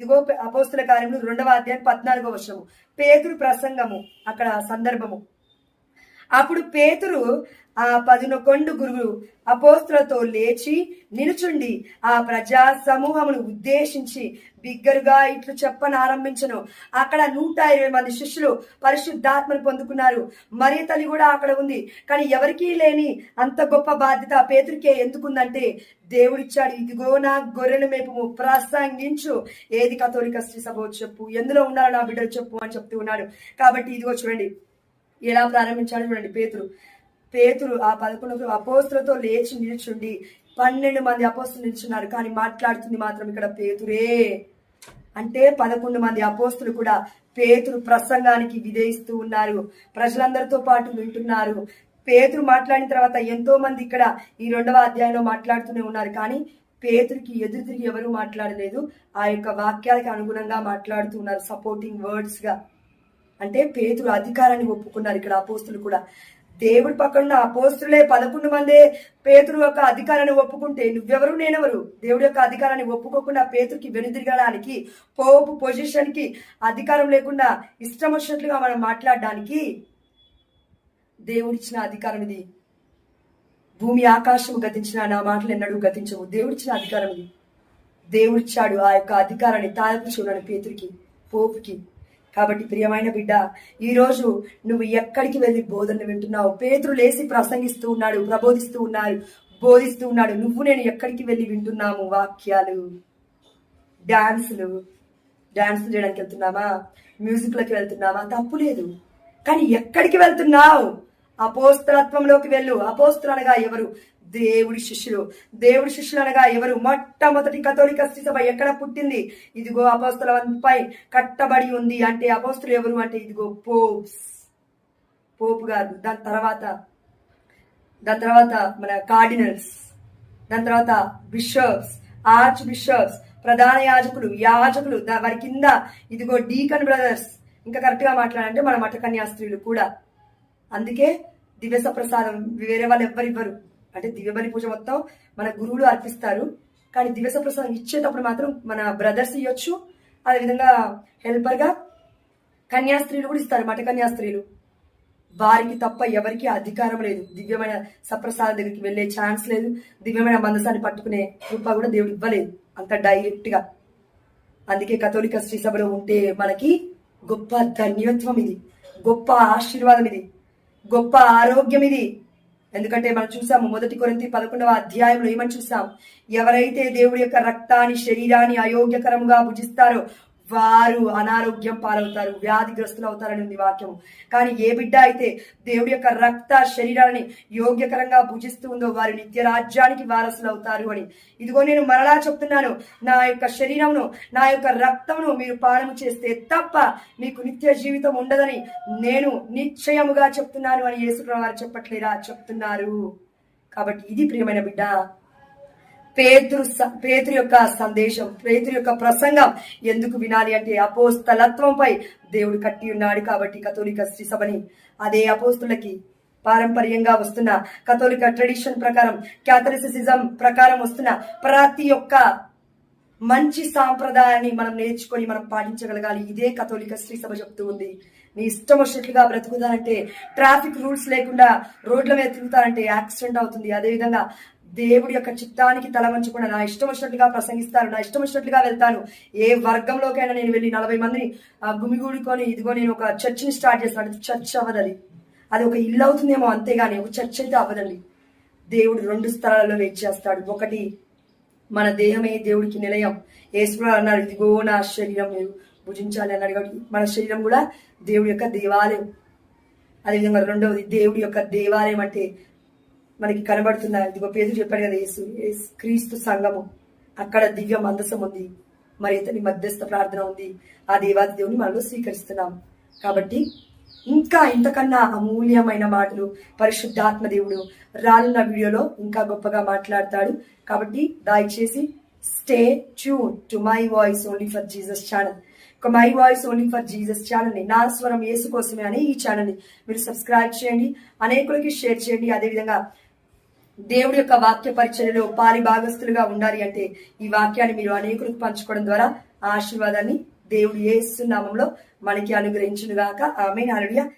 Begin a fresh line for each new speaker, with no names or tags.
ఇదిగో అపోస్తుల కార్యములు రెండవ అధ్యాయం పద్నాలుగో వర్షము పేతురు ప్రసంగము అక్కడ సందర్భము. అప్పుడు పేతురు ఆ పదునకొండు గురువు అపోస్తులతో లేచి నిలుచుండి ఆ ప్రజా సమూహమును ఉద్దేశించి బిగ్గరుగా ఇట్లు చెప్పనారంభించను అక్కడ నూట ఇరవై మంది శిష్యులు పరిశుద్ధాత్మను పొందుకున్నారు. మరి తల్లి కూడా అక్కడ ఉంది. కానీ ఎవరికీ లేని అంత గొప్ప బాధ్యత పేతురికే ఎందుకుందంటే దేవుడిచ్చాడు ఇదిగో నా గొర్రెల మేపు ప్రసంగించు. ఏది కథోలిక శ్రీ సభ చెప్పు. ఎందులో ఉన్నారో నా బిడ్డలు చెప్పు అని చెప్తూ ఉన్నాడు. కాబట్టి ఇదిగో చూడండి. ఎలా ప్రారంభించాడు చూడండి పేతురు. పేతురు ఆ పదకొండు అపోస్తులతో లేచి నిల్చుండి పన్నెండు మంది అపోస్తులు నిల్చున్నారు కానీ మాట్లాడుతుంది మాత్రం ఇక్కడ పేతురే. అంటే పదకొండు మంది అపోస్తులు కూడా పేతురు ప్రసంగానికి విధేయిస్తూ ఉన్నారు ప్రజలందరితో పాటు వింటున్నారు. పేతురు మాట్లాడిన తర్వాత ఎంతో మంది ఇక్కడ ఈ రెండవ అధ్యాయంలో మాట్లాడుతూనే ఉన్నారు కానీ పేతురికి ఎదురు తిరిగి ఎవరు మాట్లాడలేదు. ఆ యొక్క వాక్యాలకు అనుగుణంగా మాట్లాడుతూ ఉన్నారు సపోర్టింగ్ వర్డ్స్గా అంటే పేతురు అధికారాన్ని ఒప్పుకున్నారు ఇక్కడ అపోస్తులు కూడా. దేవుడి పక్కన అపోస్తులే పదకొండు మందే పేతురు యొక్క అధికారాన్ని ఒప్పుకుంటే నువ్వెవరు నేనెవరు? దేవుడి యొక్క అధికారాన్ని ఒప్పుకోకుండా పేతురికి వెనుదిరగడానికి పోపు పొజిషన్కి అధికారం లేకుండా ఇష్టం వచ్చినట్లుగా మనం మాట్లాడడానికి దేవుడిచ్చిన అధికారం ఇది భూమి ఆకాశం గతించిన నా మాటలు ఎన్నడూ గతించవు. దేవుడిచ్చిన అధికారం ఇది దేవుడిచ్చాడు ఆ యొక్క అధికారాన్ని తాయపు చూడని పేతురికి పోపుకి. కాబట్టి ప్రియమైన బిడ్డ ఈరోజు నువ్వు ఎక్కడికి వెళ్ళి బోధన వింటున్నావు? పేతులు లేచి ప్రసంగిస్తూ ఉన్నాడు ప్రబోధిస్తూ ఉన్నారు బోధిస్తూ ఉన్నాడు. నువ్వు నేను ఎక్కడికి వెళ్ళి వింటున్నాము? వాక్యాలు డాన్సులు. డాన్సులు చేయడానికి వెళ్తున్నామా మ్యూజిక్లోకి వెళ్తున్నామా తప్పు లేదు. కానీ ఎక్కడికి వెళ్తున్నావు? అపోస్తలత్వంలోకి వెళ్ళు. అపోస్తులు అనగా ఎవరు? దేవుడి శిష్యులు. దేవుడి శిష్యులు అనగా ఎవరు? మొట్టమొదటి కథోలిక సభ ఎక్కడ పుట్టింది? ఇదిగో అపోస్తులపై కట్టబడి ఉంది. అంటే అపోస్తులు ఎవరు అంటే ఇదిగో పోప్స్. పోపు గారు దాని తర్వాత దాని తర్వాత మన కార్డినల్స్. దాని తర్వాత బిషప్స్ ఆర్చ్ బిషప్స్ ప్రధాన యాజకులు యాజకులు. దా- వారి కింద ఇదిగో డీకన్ బ్రదర్స్. ఇంకా కరెక్ట్గా మాట్లాడాలంటే మన మఠకన్యా స్త్రీలు కూడా. అందుకే దివ్యస ప్రసాదం వేరే వాళ్ళు ఎవ్వరివ్వరు. అంటే దివ్యబలి పూజ మొత్తం మన గురువులు అర్పిస్తారు. కానీ దివ్య ప్రసాదం ఇచ్చేటప్పుడు మాత్రం మన బ్రదర్స్ ఇవ్వచ్చు అదేవిధంగా హెల్పర్గా కన్యాస్త్రీలు కూడా ఇస్తారు మఠ కన్యాస్త్రీలు. వారికి తప్ప ఎవరికి అధికారం లేదు. దివ్యమైన సప్రసాద దగ్గరికి వెళ్ళే ఛాన్స్ లేదు. దివ్యమైన మందసాన్ని పట్టుకునే కృప కూడా దేవుడు ఇవ్వలేదు. అంత డైరెక్ట్గా అందుకే కథోలిక శ్రీ సభలో ఉంటే మనకి గొప్ప ధన్యత్వం ఇది. గొప్ప ఆశీర్వాదం ఇది. గొప్ప ఆరోగ్యం ఇది. ఎందుకంటే మనం చూసాము మొదటి కొరింతి పదకొండవ అధ్యాయంలో ఏమని చూసాం? ఎవరైతే దేవుడి యొక్క రక్తాన్ని శరీరాన్ని అయోగ్యకరముగా భుజిస్తారో వారు అనారోగ్యం పాలవుతారు వ్యాధిగ్రస్తులు అవుతారని ఉంది వాక్యం కానీ ఏ బిడ్డ అయితే దేవుడి యొక్క రక్త శరీరాన్ని యోగ్యకరంగా భుజిస్తూ ఉందో వారు నిత్య రాజ్యానికి వారసులు అవుతారు అని. ఇదిగో నేను మరలా చెప్తున్నాను నా యొక్క శరీరమును నా యొక్క రక్తమును మీరు పానము చేస్తే తప్ప మీకు నిత్య జీవితం ఉండదని నేను నిశ్చయముగా చెప్తున్నాను అని యేసుప్రభు వారు చెప్పట్లేరా చెప్తున్నారు. కాబట్టి ఇది ప్రియమైన బిడ్డ పేతురు స- పేతురు యొక్క సందేశం పేతురు యొక్క ప్రసంగం ఎందుకు వినాలి అంటే అపోస్తలత్వంపై దేవుడు కట్టి ఉన్నాడు కాబట్టి కథోలిక శ్రీ సభని. అదే అపోస్తులకి పారంపర్యంగా వస్తున్న కథోలిక ట్రెడిషన్ ప్రకారం క్యాథలిసిజం ప్రకారం వస్తున్న ప్రతి ఒక్క మంచి సాంప్రదాయాన్ని మనం నేర్చుకొని మనం పాటించగలగాలి. ఇదే కథోలిక శ్రీ సభ చెప్తూ ఉంది. నీ ఇష్టం వచ్చినట్లుగా బ్రతుకుతానంటే ట్రాఫిక్ రూల్స్ లేకుండా రోడ్ల మీద తిరుగుతానంటే యాక్సిడెంట్ అవుతుంది. అదేవిధంగా దేవుడి యొక్క చిత్తానికి తల వంచకుండా నా ఇష్టం వచ్చినట్లుగా ప్రసంగిస్తాను నా ఇష్టం వచ్చినట్లుగా వెళ్తాను. ఏ వర్గంలోకైనా నేను వెళ్ళి నలభై మందిని ఆ, గుమిగూడుకొని ఇదిగో నేను ఒక చర్చిని స్టార్ట్ చేస్తాను చర్చ్ అవ్వదది. అది ఒక ఇల్లు అవుతుందేమో అంతేగాని ఒక చర్చ్ అయితే అవ్వదండి. దేవుడు రెండు స్థలాల్లో వెయిట్ చేస్తాడు. ఒకటి మన దేహమే దేవుడికి నిలయం. యేసుడు అన్నాడు ఇదిగో నా శరీరం నేను భుజించాలి అన్నాడు కాబట్టి మన శరీరం కూడా దేవుడి యొక్క దేవాలయం. అదేవిధంగా రెండవది దేవుడి యొక్క దేవాలయం అంటే మనకి కనబడుతున్న ఇదిగో పేరు చెప్పాడు కదా యేసు క్రీస్తు సంఘము. అక్కడ దివ్య మందసం ఉంది. మరి ఇతని మధ్యస్థ ప్రార్థన ఉంది. ఆ దేవాది దేవుని మనలో స్వీకరిస్తున్నాం. కాబట్టి ఇంకా ఇంతకన్నా అమూల్యమైన మాటలు పరిశుద్ధాత్మ దేవుడు రానున్న వీడియోలో ఇంకా గొప్పగా మాట్లాడతాడు. కాబట్టి దయచేసి stay tune to my voice only for Jesus channel ఒక my voice only for Jesus ఛానల్ని నా స్వరం యేసు కోసమే అనే ఈ ఛానల్ని మీరు సబ్స్క్రైబ్ చేయండి. అనేకులకి షేర్ చేయండి. అదేవిధంగా దేవుడి యొక్క వాక్య పరిచయలో పాలి భాగస్తులుగా ఉండాలి అంటే ఈ వాక్యాన్ని మీరు అనేకులకు పంచుకోవడం ద్వారా ఆశీర్వాదాన్ని దేవుడు ఏ మనకి అనుగ్రహించునుగాక. ఆమె నాలుడియా